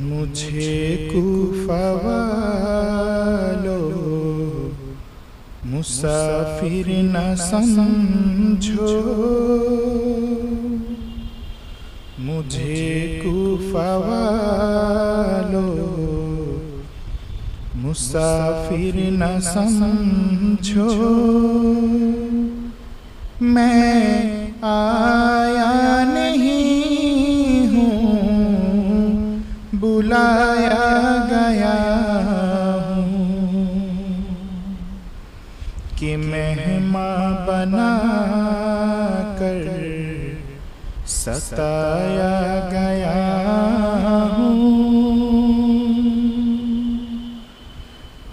মুঝে কুফালো মুসাফির না সমঝো মুঝে কুফালো মুসাফির না সমঝো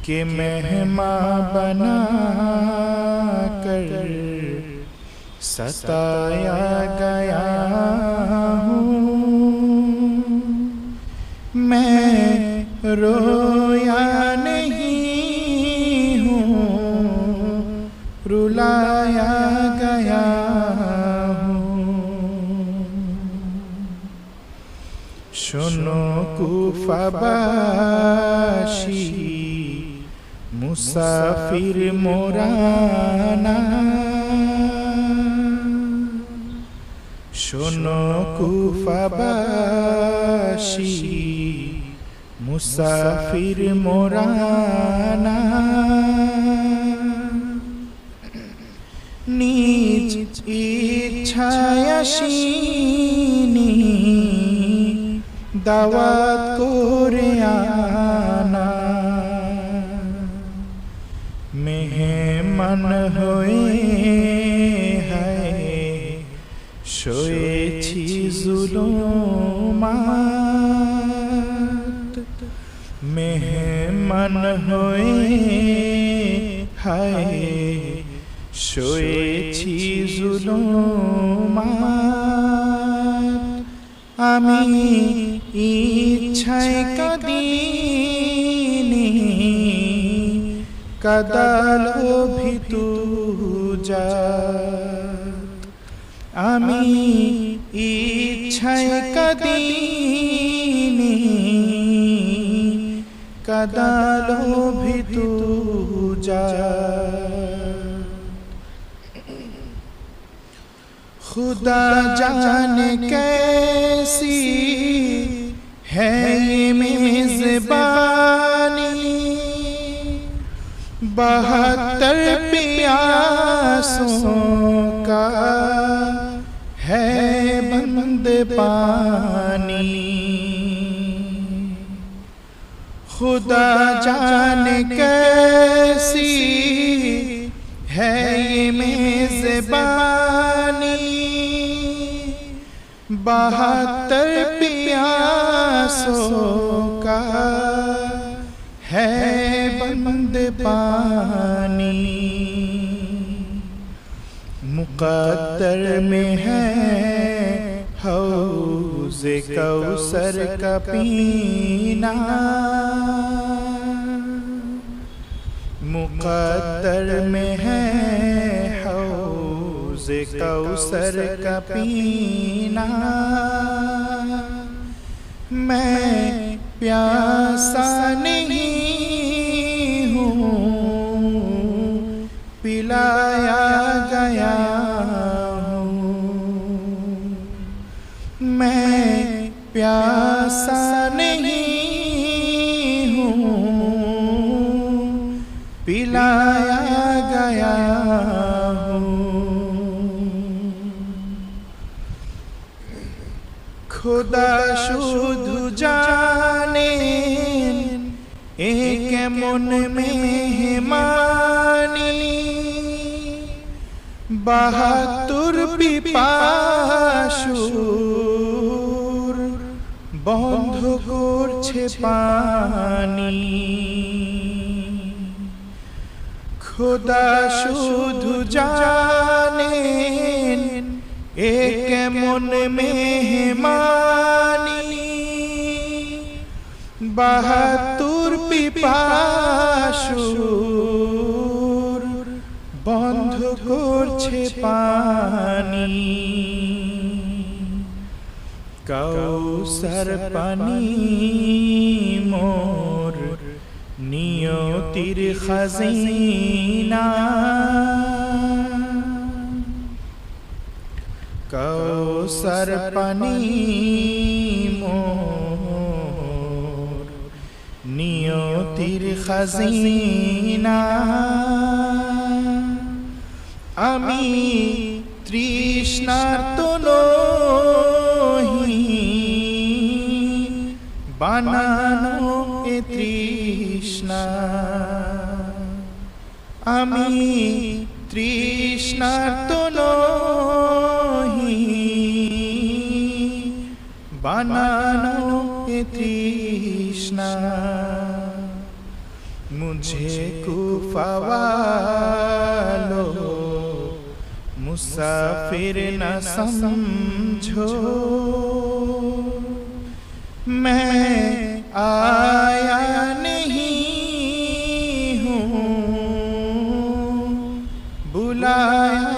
के मेहमा बना कर सताया गया हूँ। मैं रोया नहीं हूँ, रुलाया गया हूँ। सुनो कुफबाशी। মুসাফির মোরানা। শোনো কুফাবাসী মুসাফির মোরানা। নিজ ইচ্ছায় আসিনি দাওয়াত করে আনা মেহমান হয়ে হায়। শোয়েছি জুলুমাত। মেহমান হয়ে হায়। জুলুমাত। আমি ইচ্ছায় কাদিনি কাদালো ভিতু যা আমি ইচ্ছায় কাদিনি কাদালো ভিতু যা खुदा जाने कैसी है ये मेजबानी बहत्तर प्यासों का है बंद पानी। खुदा जाने कैसी है ये मेजबानी। बहत्तर प्यासों का है बंद पानी। मुकद्दर में है हौज कौसर का पीना। मुकद्दर में है हौज कौसर का पीना। मैं प्यासा नहीं খুদা শুধু জানে এ কেমন মেহমানি। বাহাতুর পিপাসুর বন্ধ করছে পানি। খোদা শুধু জানেন এ কেমন মেহমানি বাহাতুর পিপাসুর বন্ধ করছে পানি। কৌস কৌসর পানি মোর নিয়তির খাজিনা। কৌসর পানি নিয়তির খাজিনা। আমি তৃষ্ণার্ত নহি। বানানো এ তৃষ্ণা। আমি তৃষ্ণার্ত নহি। বানানো এ তৃষ্ণা मुझे कुफावालो मुसाफिर न समझो मैं आया नहीं हूँ बुलाया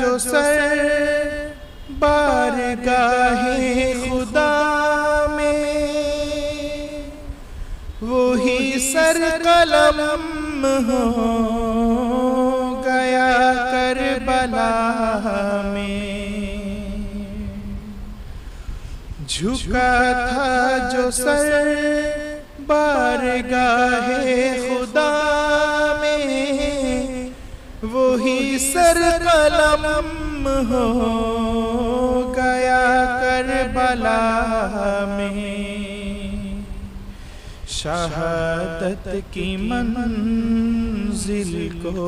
जो सर बार गाहे खुदा में वही सर कलम हो गया कर बला में। झुका था जो सर बार गाहे सर कलम हो गया कर बला में। शहादत की मंजिल को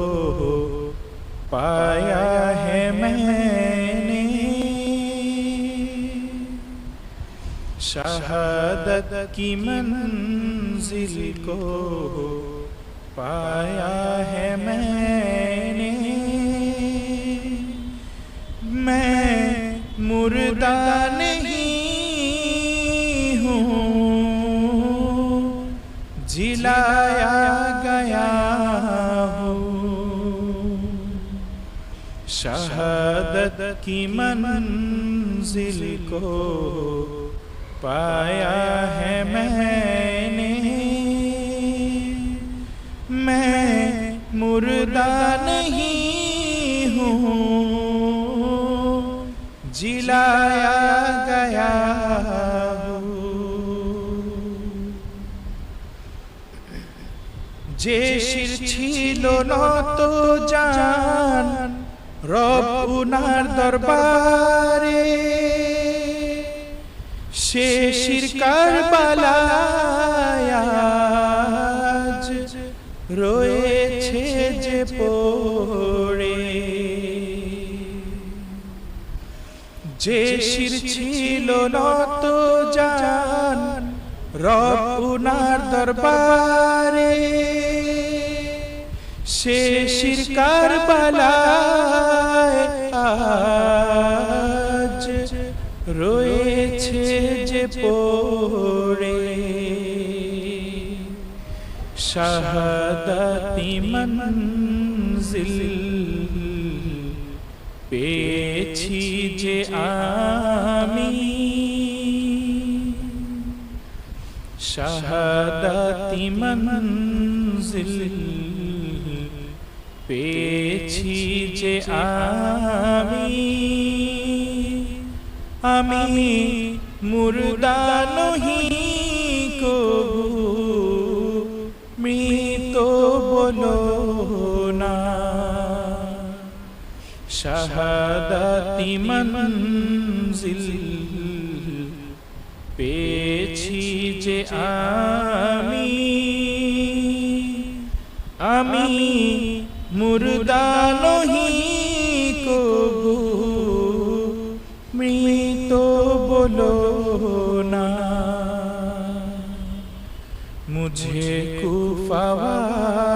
पाया है मैंने। शहादत की मंजिल को पाया है मैंने। मैं मुर्दा नहीं हूँ, जिलाया गया हूँ। शहादत की मंजिल को पाया है मैंने। मैं मुर्दा नहीं हूँ जिलाया गया हूँ যে শির ছিল নত জান রব উনার দরবারে সে শির কারবালায় আজ রয়েছে যে পড়ে যে শির ছিল নত জান রব উনার দরবারে। সে শির কারবালায় আজ রয়েছে যে পড়ে শাহাদাতি মঞ্জিল পেয়েছি যে আমি শাহাদাতি মঞ্জিল পেয়েছি যে আমি আমি মুর্দা নহি কবু মৃত বলো শাহাদাতি মনজিল পেছি যে আমি। আমি মুর্দা নহি কবু। মৃত বলো না। মুঝে কুফাওয়া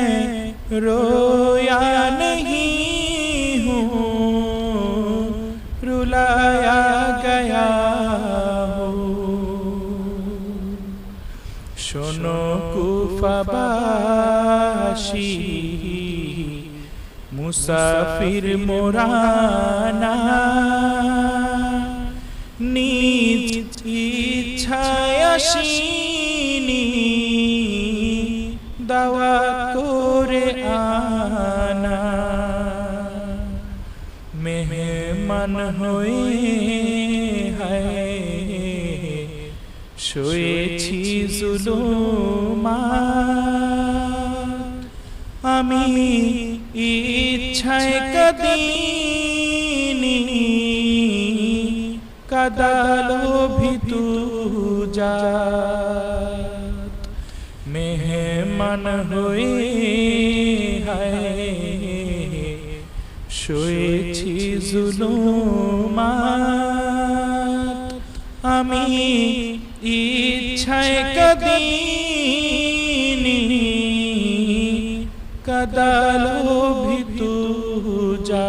रोया नहीं हूँ रुलाया गया हूँ শোনো কুফাবাসী মুসাফির মোরানা নিজ ইচ্ছায় মেহমান হয়ে। শুয়েছি জুলুমা। আমি ইচ্ছায় কদিনি। কদালো ভিতু যা মেহমান হয়ে হায়। শুয়েছি জুলুমাত। আমি ইচ্ছায় কদিনি। কদালো ভিতু যা